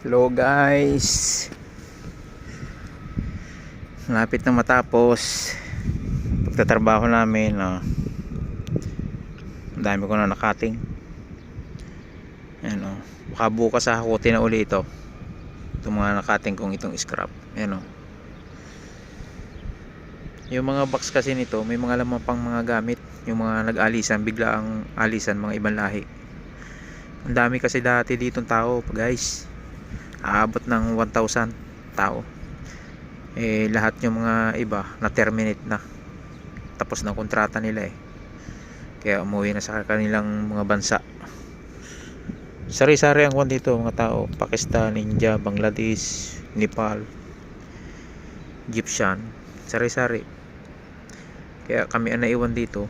Hello guys. Lapit na matapos. Pagtatrabaho namin oh. Ang dami ko na nakating. Ayan oh. Baka bukas hakutin na uli ito. Itong mga nakating kong itong scrap. Ayan oh. Yung mga box kasi nito May mga laman pang mga gamit. Yung mga nag-alisan Bigla ang alisan mga ibang lahi. Ang dami kasi dati ditong tao guys aabot ng 1,000 tao. Eh lahat yung mga iba na terminate na. Tapos ng kontrata nila eh. Kaya umuwi na sa kanilang mga bansa. Sari-sari ang kwan dito mga tao. Pakistan, India, Bangladesh Nepal Egyptian. Sari-sari. Kaya kami ang naiwan dito.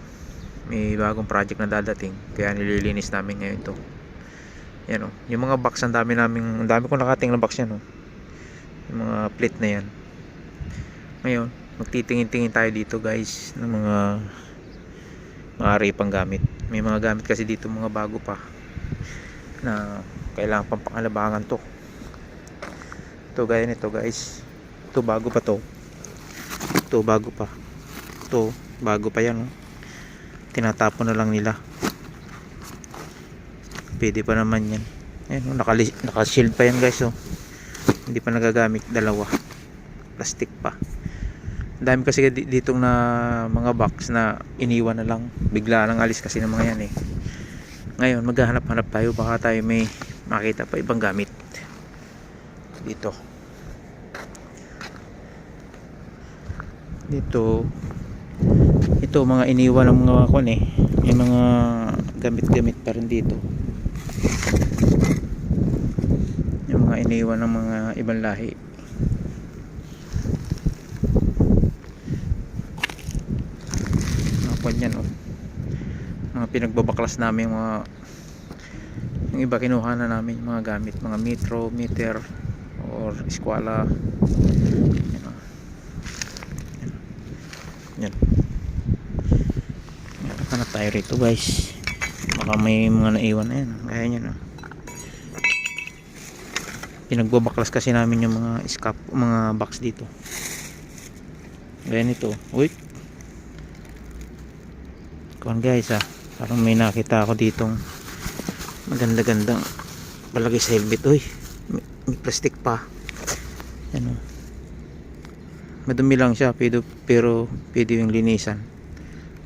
May bagong project na dadating. Kaya nililinis namin ngayon to yan o. Yung mga box, ang dami namin, ang dami kong nakating na box yan o. Yung mga plate na yan. Ngayon, magtitingin-tingin tayo dito guys ng mga maaari pang gamit. May mga gamit kasi dito mga bago pa na kailangan pang pangalabangan to. Ito gaya nito guys. Ito bago pa to. Ito bago pa. Ito bago pa yan. Oh. Tinatapon na lang nila pwede pa naman yan. Ayan, oh, nakali, nakashield pa yan guys oh. hindi pa nagagamit dalawa. Plastic pa. Dami kasi di- ditong na mga box na iniwan na lang. Bigla lang alis kasi ng mga yan eh. Ngayon maghahanap-hanap tayo. Baka tayo may makita pa ibang gamit. Dito. Dito. Ito mga iniwan ng mga kon eh. May mga gamit-gamit pa rin dito yung mga iniwan ng mga ibang lahi. Mga kwan yan oh. mga pinagbabaklas namin mga yung iba kinuha na namin yung mga gamit. Mga metro, meter or eskwala. Yan oh. yan. Yan meron ka na tayo rito guys baka may mga naiwan na yan. Kaya nyo na. Pinagbabaklas kasi namin yung mga scap mga box dito. Gaya nito uy kuhan guys ah. Parang may nakita ako ditong maganda gandang palagay sa helmet uy. May, may plastic pa. Yan o madumi lang siya pero, pero pwede yung linisan.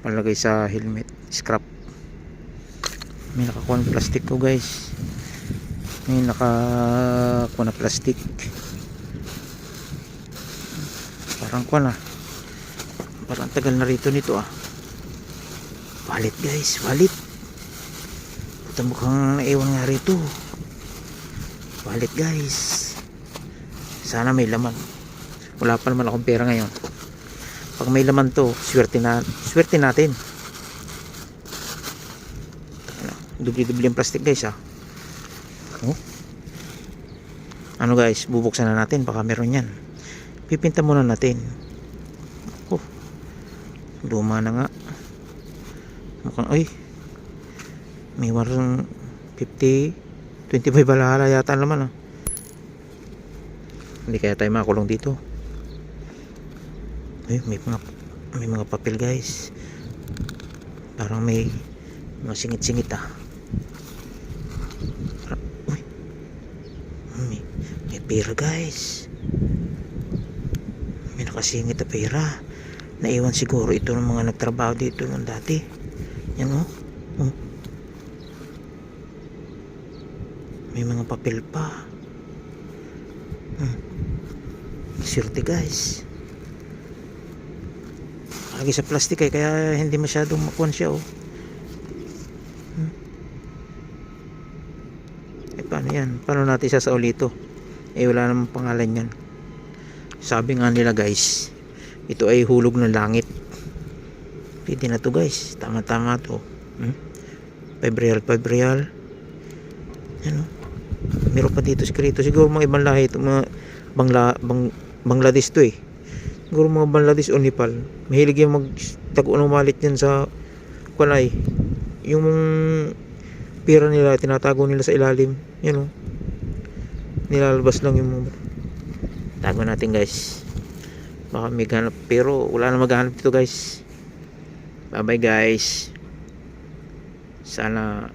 Palagay sa helmet scrap may nakakuha ng plastic ko guys. May nakakuha na plastic. Parang kuha na. Parang tagal na rito nito ah. Walit guys walit ito mukhang naiwan nga rito. Walit guys. Sana may laman. Wala pa naman akong pera ngayon. Pag may laman to swerte na swerte natin dubli-dubli ang plastic guys ah. Oh. ano guys bubuksan na natin. Baka meron yan. Pipinta muna natin. Oh. Luma na nga. Mukhang ay. May warang 50 25 balala yata ang laman ah. Hindi kaya tayo makulong dito. Ay may mga may mga papel guys. Parang may mga singit-singit ah Parang- uy may, may pera guys. May nakasingit na pera. Naiwan siguro ito ng mga nagtrabaho dito nung dati. Yan oh, oh. may mga papel pa. Hmm. swerte guys. Lagi sa plastic eh. Kaya hindi masyadong makuhan siya oh. Hmm. eh paano yan? Paano natin sasauli ito eh wala namang pangalan yan. Sabi nga nila guys ito ay hulog ng langit. Pwede na to guys. Tama tama to. Hmm? 5 real 5 real ano? Meron pa dito eskrito siguro mga ibang lahi ito mga bangla, bang, Bangladesh to eh. Siguro mga Bangladesh o Nepal. Mahilig yung mag tago ng malit yan sa kunay yung pira nila tinatago nila sa ilalim. Yan o nilalabas lang yung mga tago natin guys. Baka may ganap pero wala na maghanap dito guys. Bye bye guys. Sana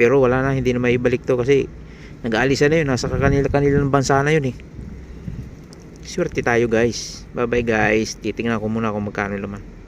pero wala na hindi na maibalik to kasi nag-aalisa na yun. Nasa kanila kanilang bansa na yun eh. Swerte tayo guys. Bye bye guys. Titingnan ko muna kung magkano laman